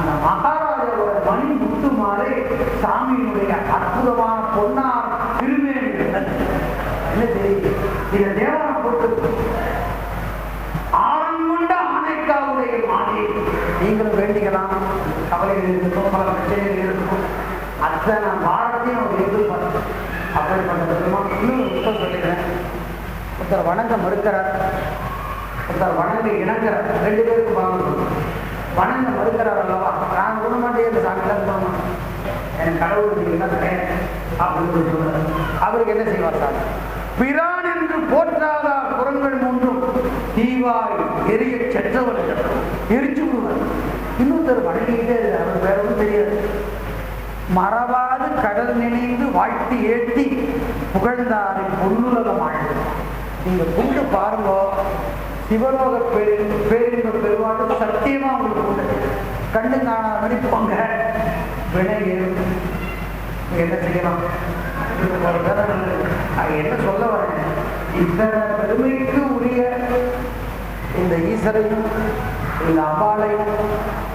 அந்த மகாராஜாவோட மணி முத்து மாலை சாமியினுடைய அற்புதமான பொன்னார் திருமேனி என்ன தெரியுது இதை தேவாரம் போட்டு ஆரங்கொண்ட ஆனைக்காவுடைய மாலை நீங்களும் வேண்டிக்கலாம். கவலைகள் இருக்கும் பல பிரச்சனைகள் இருக்கும். அத்தனை பாரத்தையும் அவர் எதிர்பார்த்து அப்படிப்பட்ட பெருமாள் இன்னும் புத்தகம் சொல்லிக்கிறேன். ஒருத்தர் வணங்க மறுக்கிறார். ஒருத்தர் வணங்க இணங்குறார். ரெண்டு பேருக்கு வாங்கணும் வணங்க மறுக்கிறார் அல்லவா? நான் விட மாட்டேன் சாமிலாம் போகணும் எனக்கு கடவுள் நீங்கள்லாம் கிடையாது அப்படின்னு சொல்லி சொல்றாரு. அவருக்கு என்ன செய்வார் சார்? பிரான் என்று போற்றாத புறங்கள் மூன்றும்? தீவாய் எரிய செற்றவர்கள். எரிச்சு விடுவார். இன்னொருத்தர் வணங்கிக்கிட்டே அவர் வேற ஒன்றும் தெரியாது. மறவாது கடல் நினைந்து வாழ்த்தி ஏற்றி புகழ்ந்தாரின் பொன்னுலகம் ஆழ்ந்து நீங்க கொண்டு பாருங்க. சிவலோக பெரு பேரின்ப பெருவாட்டு சத்தியமா உங்களுக்கு உண்டு. கண்ணு காணாத மாதிரி போங்க. வினை என்ன செய்யலாம்? அது என்ன சொல்ல வரேன்? இத்தனை பெருமைக்கு உரிய இந்த ஈஸ்வரையும் இந்த அம்பாளையும்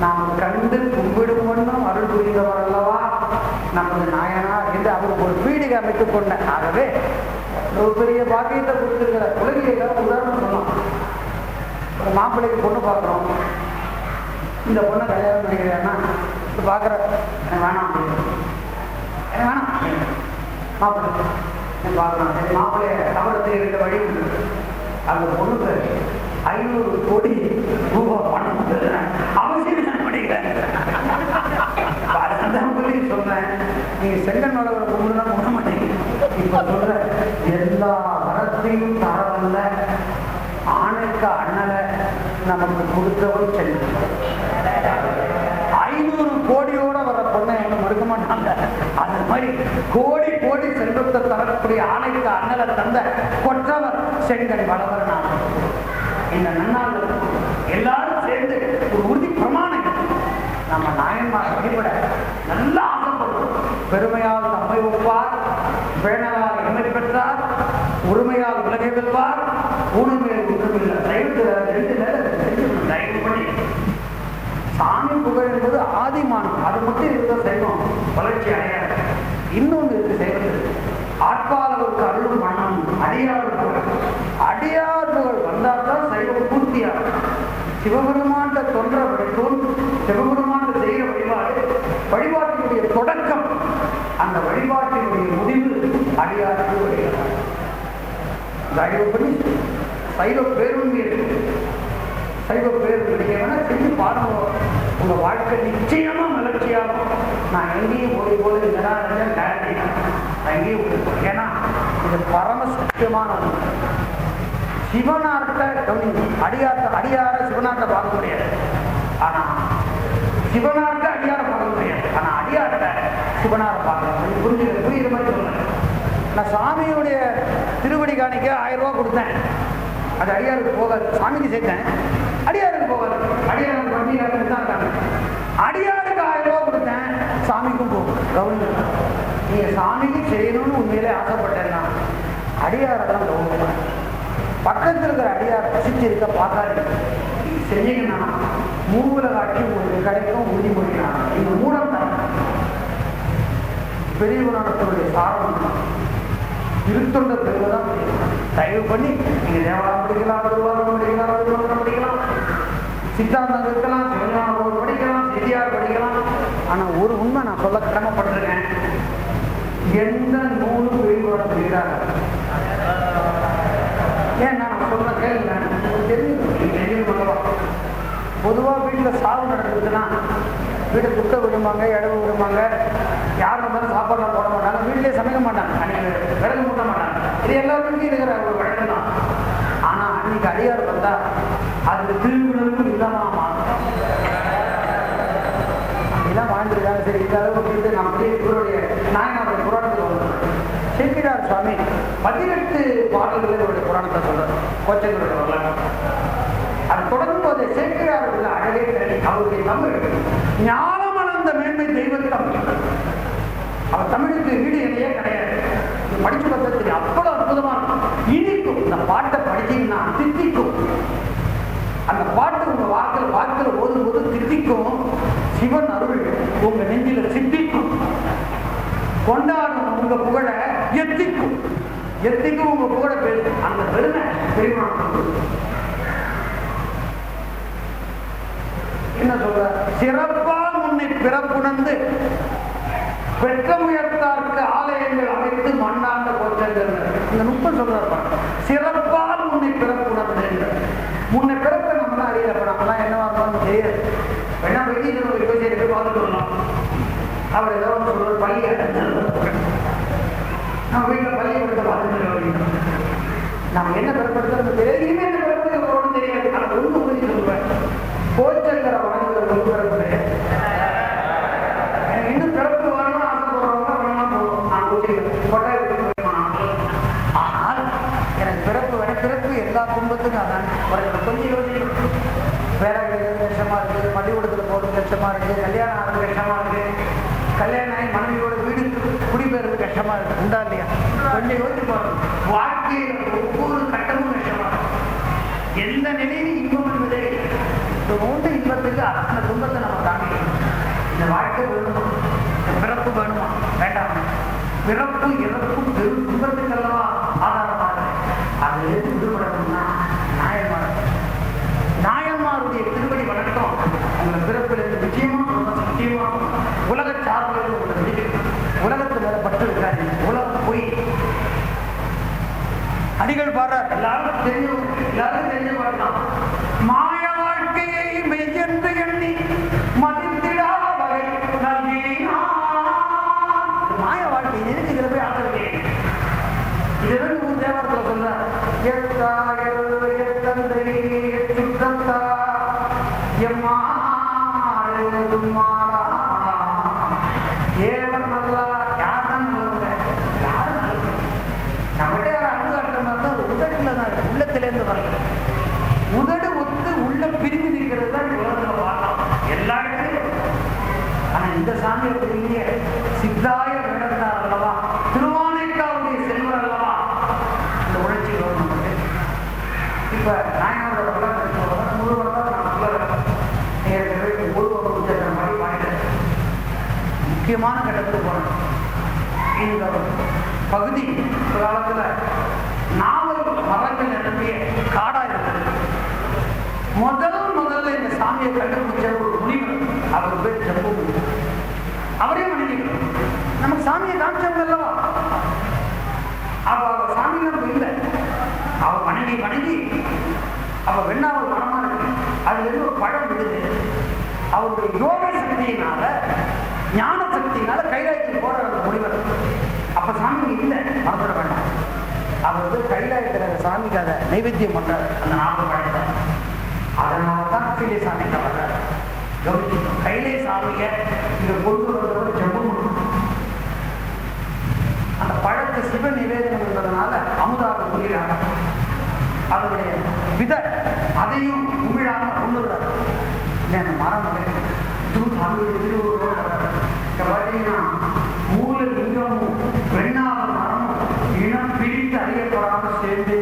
நாம் கண்டு கும்பிடும் வண்ணம் அருள் புரிந்தவர் அல்லவா? நமது நாயனா என்று அவருக்கு ஒரு வீடு அமைத்துக் கொண்ட. ஆகவே ஒரு பெரிய பாக்கியத்தை கொடுத்திருக்கிற உலகிலே உதாரணம் சொல்லலாம். ஒரு மாப்பிள்ளைக்கு பொண்ணு பார்க்குறோம். இந்த பொண்ணை கல்யாணம் பண்ணிக்கிறேன்னா இது பார்க்குற எனக்கு வேணாம். அப்படின்னு. எனக்கு வேணாம். மாப்பிள்ளை எனக்கு பார்க்கலாம் மாப்பிள்ளைய கவலத்தில் இருக்க வழி அந்த பொண்ணுக்கு ஐநூறு கோடி ரூபாய் பணம் அவசியம் நான் பண்ணிக்கிறேன். சொன்னேன் சொல்லி சொல்றேன் நீங்க செங்கன் வளவரை கும்பிடுனா கும்பிட மாட்டீங்க. இப்ப சொல்ற எல்லா வரத்தையும் தரவல்ல. ஆணைக்கு அண்ணலை நமக்கு கொடுத்தவன் செல்வம் ஐநூறு கோடியோட வர பொண்ணை எங்க மறுக்க மாட்டாங்க. அது மாதிரி கோடி கோடி செல்வத்தை தரக்கூடிய ஆணைக்கு அண்ணலை தந்த கொற்றவர் செங்கன் வளவர் நான் இந்த நன்னாள் எல்லாரும் சேர்ந்து ஒரு உறுதி பிரமாணம் நம்ம நாயன்மார் வழிபட நல்லா ஆசைப்படுறோம் பெருமையால் தம்மை ஒப்பார் பேணலால் எம்மை பெற்றார் உரிமையால் உலகை வெல்வார் ஊனமேல் ஒன்றுமில்லை தயவு ரெண்டு நேரம் செஞ்சு தயவு பண்ணி சாமி புகழ் என்பது ஆதிமானம் அது மட்டும் இருந்த சைவம் வளர்ச்சி அடையாது. இன்னொன்று இருக்கு சைவத்தில் ஆட்பாளருக்கு அருளும் மனம் அடியார் புகழ் அடியார் புகழ் வந்தால் தான் சைவம் பூர்த்தியாகும். சிவபெருமாண்ட தொன்ற வழிபோல் சிவபெருமாண்ட செய்கிற வழிபாடு வழிபாட்டினுடைய தொடக்கம் அந்த வழிபாட்டினுடைய முடிவு அடியாருக்கு வழிபாடு பண்ணி சைவ பேருண்மை இருக்கு சைவ பேரும் நீங்க வேணா செஞ்சு பாருங்க. உங்க வாழ்க்கை நிச்சயமா மலர்ச்சியாகும் நான் எங்கேயும் போய் போய் நிராகரிச்சேன் கேரண்டி நான் எங்கேயும் போய் ஏன்னா இது பரம சுத்தியமான ஒன்று சிவனார்த்தை கவனிங்க அடியார்த்த அடியார சிவனார்த்த பார்க்க முடியாது. ஆனா சிவனார்த்த அடியார பார்க்க முடியாது. ஆனா அடியார்த்த சிவனார பார்க்கலாம் புரிஞ்சு புரிஞ்சுக்க புரியுற மாதிரி சொல்லுங்க. நான் சாமியுடைய திருவடி காணிக்க ஆயிரம் ரூபாய் கொடுத்தேன். அது அடியாருக்கு போகாது. சாமிக்கு சேர்த்தேன். அடியாருக்கு போகாது. அடியாருக்கு வண்டி தான் இருக்காங்க அடியாருக்கு ஆயிரம் ரூபாய் கொடுத்தேன். சாமிக்கும் போகும் கவனிங்க நீங்க சாமிக்கு செய்யணும்னு உண்மையிலே ஆசைப்பட்டேன்னா அடியாரெல்லாம் கவனிப்பேன் பக்கத்தில் இருக்கிற அடியார் பசிச்சு இருக்க பார்க்காது செஞ்சீங்கன்னா மூவுல காட்சி உங்களுக்கு கிடைக்கும் உறுதிமொழினா இது மூலம் தான். பெரிய புராணத்தினுடைய சாரம். திருத்தொண்ட பெருவதான் தயவு பண்ணி நீங்க தேவாரம் படிக்கலாம் திருவாரம் படிக்கலாம் திருவாரம் படிக்கலாம். சித்தாந்தம் இருக்கலாம் சிவஞானம் படிக்கலாம் செய்தியார் படிக்கலாம். ஆனா ஒரு உண்மை நான் சொல்ல கடமைப்பட்டிருக்கேன் எந்த நூலும் பெரிய புராணத்தில் ஏன் நான் சொல்ற கேள்வி உங்களுக்கு தெரியும் நீங்க தெரியும் பொதுவாக வீட்டில் சாவு நடக்குதுன்னா வீடு குத்த விடுவாங்க இடவு விடுவாங்க யார் வந்தாலும் சாப்பாடுலாம் போட மாட்டாங்க. வீட்டிலே சமைக்க மாட்டாங்க. அன்னைக்கு விறகு மூட்ட மாட்டாங்க. இது எல்லாருமே இருக்கிற ஒரு வழக்கம் தான். ஆனால் அன்னைக்கு அடியார் வந்தா அதுக்கு திருவிழாவும் இல்லாமல் மாறும் அப்படிலாம் வாழ்ந்துருக்காங்க. சரி இந்த அளவுக்கு வந்து நான் அப்படியே இவருடைய நாயனாருடைய புராணத்துக்கு வந்து செம்பிடார் சுவாமி. பதினெட்டு பாடல்களில் இவருடைய புராணத்தை சொல்றார். கோச்சங்களுடைய வரலாறு தொடரும் அழகே அவருடைய தமிழ். ஞானமளந்த மேன்மை தெய்வத்தம். அவர் தமிழுக்கு வீடு இணையே கிடையாது. படிச்சு பார்த்தா அவ்வளவு அற்புதமான இனிக்கும் இந்த பாட்டை படிச்சீங்கன்னா தித்திக்கும். அந்த பாட்டு உங்க வாக்கில் வாக்கில் ஓதும்போது தித்திக்கும். சிவன் அருள் உங்க நெஞ்சில சித்திக்கும் கொண்டாடும் உங்க புகழ எத்திக்கும். எத்திக்கும் உங்க புகழ பேசும் அந்த பெருமை பெருமாள் என்ன சொல்ற? சிறப்பால் உன்னை பிறப்புணர்ந்து பெற்ற முயற்சார்க்கு ஆலயங்கள் அமைத்து மண்ணாண்ட கோச்சங்கள் இந்த நுட்பம் சொல்றாரு சிறப்பால் உன்னை பிறப்புணர்ந்து முன்னை பிறப்ப நம்ம தான் அறியல. நம்மளாம் நம்மலாம் என்னவா இருந்தாலும் தெரியாது வேணா வெளியில் ஒரு யோசிச்சு போய் பார்த்துட்டு வரலாம். அவர் ஏதோ ஒன்று சொல்றாரு. பள்ளி நம்ம வீட்டில் பள்ளிக்கூடத்தை பார்த்துட்டு நம்ம என்ன பிறப்படுத்துறது தெரியும் குடும்பத்துக்கும் அதான் ஒரு கொஞ்சம் யோசிக்கணும் வேலை கிடைக்கிறது கஷ்டமா இருக்குது பள்ளிக்கூடத்தில் போகிறது கஷ்டமா இருக்குது கல்யாணம் ஆகிறது கஷ்டமா இருக்கு. கல்யாணம் ஆகி மனைவியோட வீடு குடிபெயர்றது கஷ்டமா இருக்கு. உண்டா இல்லையா? கொஞ்சம் யோசிச்சு பாருங்க வாழ்க்கையில் ஒவ்வொரு கட்டமும் கஷ்டமா இருக்கும் எந்த நிலையிலும் இன்பம் என்பதே இல்லை. இந்த மூன்று இன்பத்துக்கு அத்தனை துன்பத்தை நம்ம தாங்கிக்கணும் இந்த வாழ்க்கை வேணுமா? இந்த பிறப்பு வேணுமா? வேண்டாம்? பிறப்பு இறப்பு பெரும் துன்பத்துக்கல்லவா ஆதாரமா அது விடுபடணும்னா நாயன்மார் நாயன்மாருடைய திருவடி வணக்கம் உங்களை பிறப்பிலிருந்து நிச்சயமா சொல்றேன், சத்தியமா உலக சார்பிலிருந்து உங்களை விடுவிக்கும் உலகத்து மேல பற்று இருக்காது உலகம் போய். அடிகள் பாடுறார். எல்லாரும் தெரியும் எல்லாரும் தெரிஞ்ச பாடலாம் இந்த சித்தாய வேடத்தார் அல்லவா? திருவானைக்காவுடைய செல்வர் அல்லவா? இந்த உணர்ச்சி நமக்கு. இப்ப நாயனோட வரலாறு முழு நான் சொல்ல ஏற்கனவே ஒரு ஒரு புத்தகத்தை மாதிரி பாடிட்டேன் முக்கியமான கட்டத்துக்கு போனேன் இந்த பகுதி ஒரு காலத்துல நாவல் மரங்கள் நிரம்பிய காடா இருந்தது. முதல் முதல்ல இந்த சாமியை கண்டுபிடிச்ச ஒரு முனிவர். அவர் பேர் ஜம்பு அவரே வணங்கிக்கிறோம் நமக்கு சாமியை காமிச்சவங்க அல்லவா அவ அவ சாமி இல்லை. அவ வணங்கி வணங்கி அவ வெண்ணாவல் மனமா இருக்கு. அதுல இருந்து ஒரு பழம் விடுது அவருடைய யோக சக்தியினால ஞான சக்தியினால கைலாயத்துக்கு போற அந்த முனிவர். அப்ப சாமி இல்லை. மறந்துட வேண்டாம். அவர் வந்து கைலாயத்தில் சாமிக்கு அதை நைவேத்தியம் பண்றாரு. அந்த நாவல் பழத்தை அதனால தான் கீழே சாமி தவறாரு கவனிக்கணும் கைலை சாமியை இங்க கொண்டு வந்தவர் ஜம்பு அந்த பழத்தை சிவ நிவேதனம் என்பதனால அமுதாக புரிகிறாங்க. அதனுடைய வித அதையும் உமிழாம கொண்டுறாரு மரம் மூல லிங்கமும் மரமும் இனம் பிரித்து அறியப்படாம சேர்ந்தே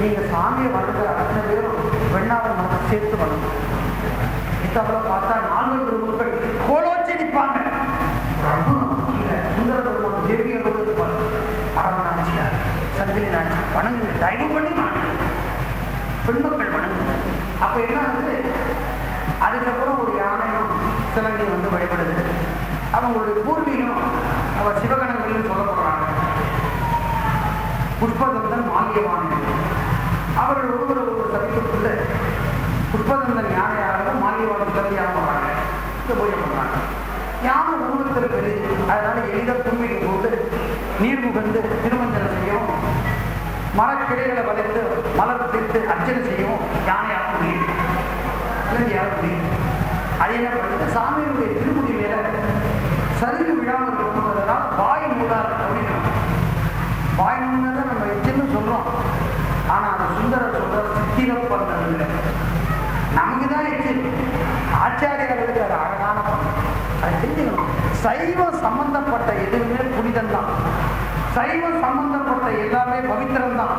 நீங்க சாமியை வளர்க்குற அத்தனை பேரும் வெண்ணாவது மரத்தை சேர்த்து வளர்ந்து இத்தவளை சொல்லி நான். வணங்கு தயவு பண்ணி பெண்மக்கள் வணங்கு அப்ப என்ன ஆகுது? அதுக்கப்புறம் ஒரு யானையும் சிலங்கை வந்து வழிபடுது. அவங்களுடைய பூர்வீகம் அவர் சிவகணங்கள்னு சொல்லப்படுறாங்க. புஷ்பதந்தன் மாலியவானன் அவர்கள் ஒருவர் ஒருவர் சந்தித்துக்கொண்டு புஷ்பதந்தன் யானையாகவும் மாலியவானன் சிலங்கையாக போறாங்க இந்த பூஜை பண்றாங்க யானை உருவத்தில் பெரிது அதனால எளிதாக பூமிக்கு போட்டு நீர் முகந்து திருமஞ்சனம் மரக்கிளைகளை வளைத்து மலர் தீர்த்து அர்ச்சனை செய்யும் யானையாக முடியும் யாரும் முடியும் அது என்ன பண்ணுது சாமியினுடைய திருமுடி மேல சரிவு விழாமல் இருக்கணுன்றதுனால வாய் மூடாது அப்படின்னு வாய் மூடதை நம்ம எச்சுன்னு சொல்றோம். ஆனா அந்த சுந்தர சொல்ற சித்திரப்பந்தது நமக்கு தான் எச்சு. ஆச்சாரியர்களுக்கு அது அழகான பண்பு அதை தெரிஞ்சுக்கணும் சைவம் சம்பந்தப்பட்ட எதுவுமே புனிதம் தான் சைவம் சம்பந்தப்பட்ட எல்லாமே பவித்திரம் தான்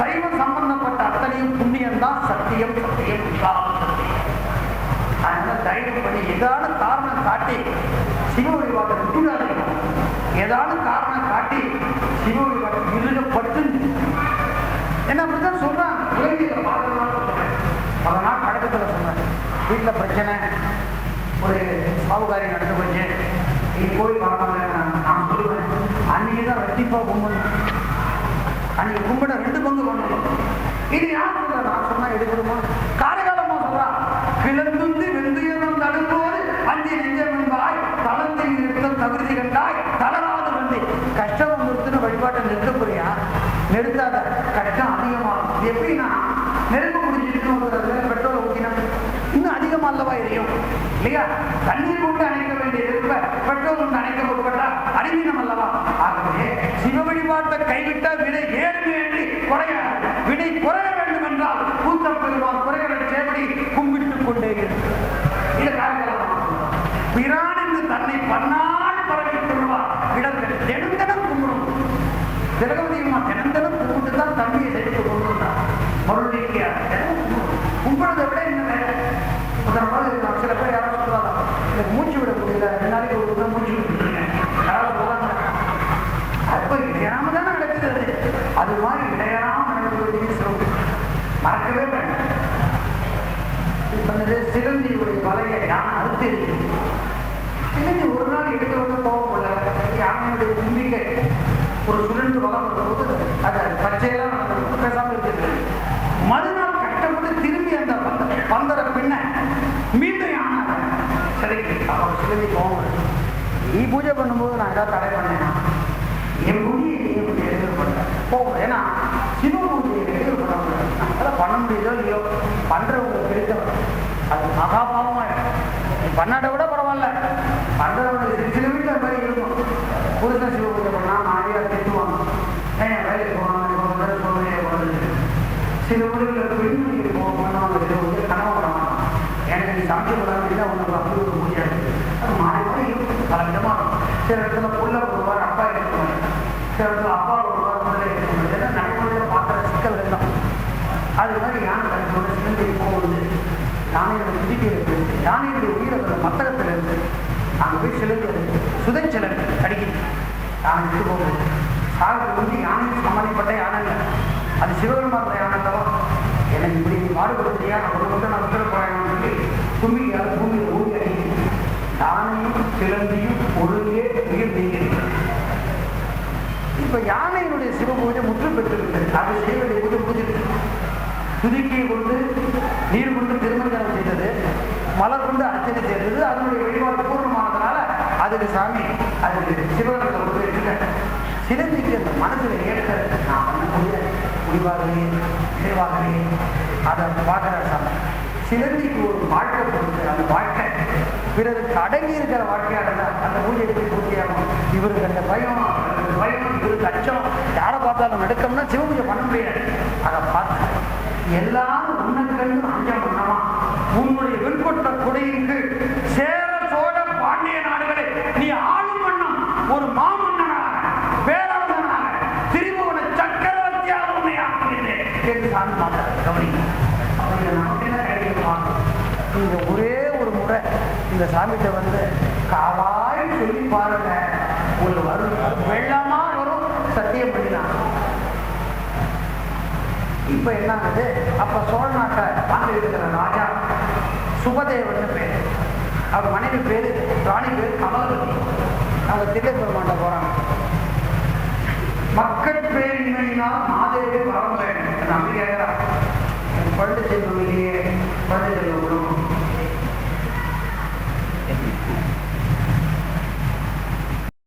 சைவம் சம்பந்தப்பட்ட அத்தனையும் புண்ணியம் தான் சத்தியம் சத்தியம் விசாரம் சத்தியம். அதனால தயவு பண்ணி ஏதான காரணம் காட்டி சிவ வழிபாட்டை விட்டுடாதீங்க ஏதாவது காரணம் காட்டி சிவ வழிபாட்டை இருகப்பட்டு என்ன அப்படித்தான் சொல்றான்? உலகில பார்க்கறதுனால சொல்றேன். பல சொன்னேன். வீட்டில் பிரச்சனை. ஒரு சாவுகாரி நடந்து போச்சு. நீ போய் பார்க்கல நான் நான் சொல்லுவேன் அன்னைக்கு தான் ரெட்டிப்பா கும்பிடணும். அன்னைக்கு கும்பிட ரெண்டு பங்கு பண்ணணும் இது யார் சொல்ற? நான் சொன்னா எடுக்கணுமா காலகாலமா சொல்றா. கிளந்துந்து வெந்தயம் தடுப்போது அஞ்சு நெஞ்சம் என்பாய் தளத்தில் நிறுத்தம் தகுதி கண்டாய் தளராது வந்து. கஷ்டம் வந்துருத்துன்னு வழிபாட்டை நிறுத்த போறியா? நிறுத்தாத. கஷ்டம் அதிகமாகும் எப்படின்னா நெருப்பு முடிஞ்சிருக்கணும் பெட்ரோல் ஊற்றினா இன்னும் அதிகமா அல்லவா எரியும்? இல்லையா? தண்ணீர் கொண்டு அணைக்க வேண்டிய நெருப்பை பெட்ரோல் கொண்டு அணைக்க அறிவீனம் அல்லவா? சிவ கைவிட்டால் வினை ஏறுமே என்று குறையாது வினை குறைய வேண்டும் என்றால் கூத்த பெருமான் குறைகிற சேவடி கும்பிட்டுக் கொண்டே இருக்கு இது காரணம் பிரான் என்று தன்னை பன்னாள் பரவிக் கொள்வார் இடத்தில் தினம் தினம் கும்பிடும் திரகவதியம்மா தினம் தினம் கும்பிட்டு தான் தண்ணியை செலுத்து கொண்டு வந்தார் மறுநீக்கிய கும்பிடுறதை விட என்ன வேலை முதல் நாள் இருக்கலாம் சில பேர் யாரும் சொல்லுவாங்க எனக்கு மூச்சு விட முடியல ரெண்டு நாளைக்கு ஒரு முறை மூச்சு விட்டுருங்க யாராவது சொல்லுவாங்க அப்ப இடையாம தானே நடக்குது அது மாதிரி இடையெல்லாம் நடக்கக்கூடிய சிறப்பு. மறக்கவே வேண்டாம். இப்போ இந்த சிலந்தியுடைய வலையை நான் அறுத்து இருக்குது சிலந்தி ஒரு நாள் எடுத்து வந்து போக முடியல. யானையுடைய நம்பிக்கை ஒரு சுழன்று வளம் வரும்போது அது பச்சையெல்லாம் நடந்தது பேசாமல் இருக்குது மறுநாள் கஷ்டப்பட்டு திரும்பி அந்த பந்த பந்தர பின்ன மீண்டும் யானை. சிலைக்கு அவர் சிலந்தி போகும் நீ பூஜை பண்ணும்போது நான் ஏதாவது தடை பண்ணேன்? என் பூஜையை பண்ணுறேன் போகும். ஏன்னா சிவ பூஜையை பண்ண முடியாது அதெல்லாம் பண்ண முடியுதோ இல்லையோ பண்றவங்க பிடித்தவங்க அது மகாபாவமா இருக்கும் நீ பண்ணாட்ட விட பரவாயில்ல. பண்றவங்க சில சில வீட்டில் அது மாதிரி இருக்கும். புருஷன் சிவ பூஜை பண்ணா மாறியா திட்டுவாங்க. ஏன் வேலைக்கு போனாங்க சோதனையை போனது சில ஊர்களில் பெண்மணிக்கு போக பண்ணவங்க சில ஊரில் கனவு பண்ண மாட்டாங்க. எனக்கு நீ சமைச்சு போடாமல் இல்லை உனக்கு அப்படி ஒரு முடியாது. அது மாறி மாறி இருக்கும். பல விதமாக சில இடத்துல புள்ள போடுவார் அப்பா எடுத்துவாங்க சில இடத்துல அப்பா போடுவார் முதல்ல எடுத்துவாங்க இதெல்லாம் நடைமுறையில் பார்க்குற சிக்கல் எல்லாம் அது மாதிரி யானை தனத்தோட சிலந்தை போகுது யானையோட துதிக்கையில் இருந்து யானையுடைய இருந்து அங்கே போய் சிலந்து சுதை சிலந்து அடிக்குது யானை விட்டு போகுது சாகர் வந்து யானை சம்மதிப்பட்ட யானை அது சிவபெருமான் யானை எனக்கு இப்படி மாறுபடுத்தியா பாடுபடுத்தியா நான் ஒரு மட்டும் நான் உத்தர போறேன்னு சொல்லி பூமியில் ஊதி அடிக்குது யானையும் சிலந்தியும் ஒழுங்கே உயிர் நீங்கிருக்கிறது இப்ப யானையினுடைய சிவ பூஜை முற்று பெற்றிருக்கிறது. அது செய்வதை பூஜை பூஜை துதிக்கையை கொண்டு நீர் கொண்டு திருமஞ்சனம் செய்தது மலர் கொண்டு அர்ச்சனை செய்தது. அதனுடைய வழிபாடு பூர்ணமானதுனால அதுக்கு சாமி அதுக்கு சிவகத்தை கொண்டு வச்சுட்டேன் சிலந்திக்கு அந்த மனசுல ஏற்க நான் பண்ண முடிவாகவே நிறைவாகவே அதை பார்க்கிற சாமி. சிலந்திக்கு ஒரு வாழ்க்கை கொடுத்து அந்த வாழ்க்கை பிறருக்கு அடங்கி இருக்கிற வாழ்க்கையாக அந்த பூஜை எப்படி பூர்த்தியாகும் இவருக்கு அந்த பயம் பயம் இவருக்கு அச்சம். யாரை பார்த்தாலும் நடுக்கம்னா சிவபூஜை பண்ண முடியாது. அதை பார்த்து எல்லாரும் உன்னை கண்டு அஞ்சம் பண்ணமா உன்னுடைய வெண்கொட்ட சேர சோழ பாண்டிய நாடுகளை நீ ஆளும் வண்ணம் ஒரு மாமன்னனாக பேரரசனாக திரிபுவன சக்கரவர்த்தியாக உன்னை ஆக்குகிறேன் என்று சாமி நமக்கு என்ன நீங்க ஒரே ஒரு முறை இந்த சாமிகிட்ட வந்து காவாய் சொல்லி பாருங்க. ஒரு வரும் வெள்ளமா வரும் சத்தியம் பண்ணினாங்க. இப்ப என்ன ஆகுது? அப்ப சோழ நாட்டை வாங்கி இருக்கிற ராஜா சுபதேவன் பேர். அவர் மனைவி பேர் ராணி பேர் கமலவதி அவங்க தில்லை பெருமாண்ட போறாங்க. மக்கள் பேரின்மையினால் மாதேவி வரம் வேண்டும் நம்பி கேட்கிறார் எனக்கு குழந்தை செல்வம் இல்லையே. குழந்தை செல்வம்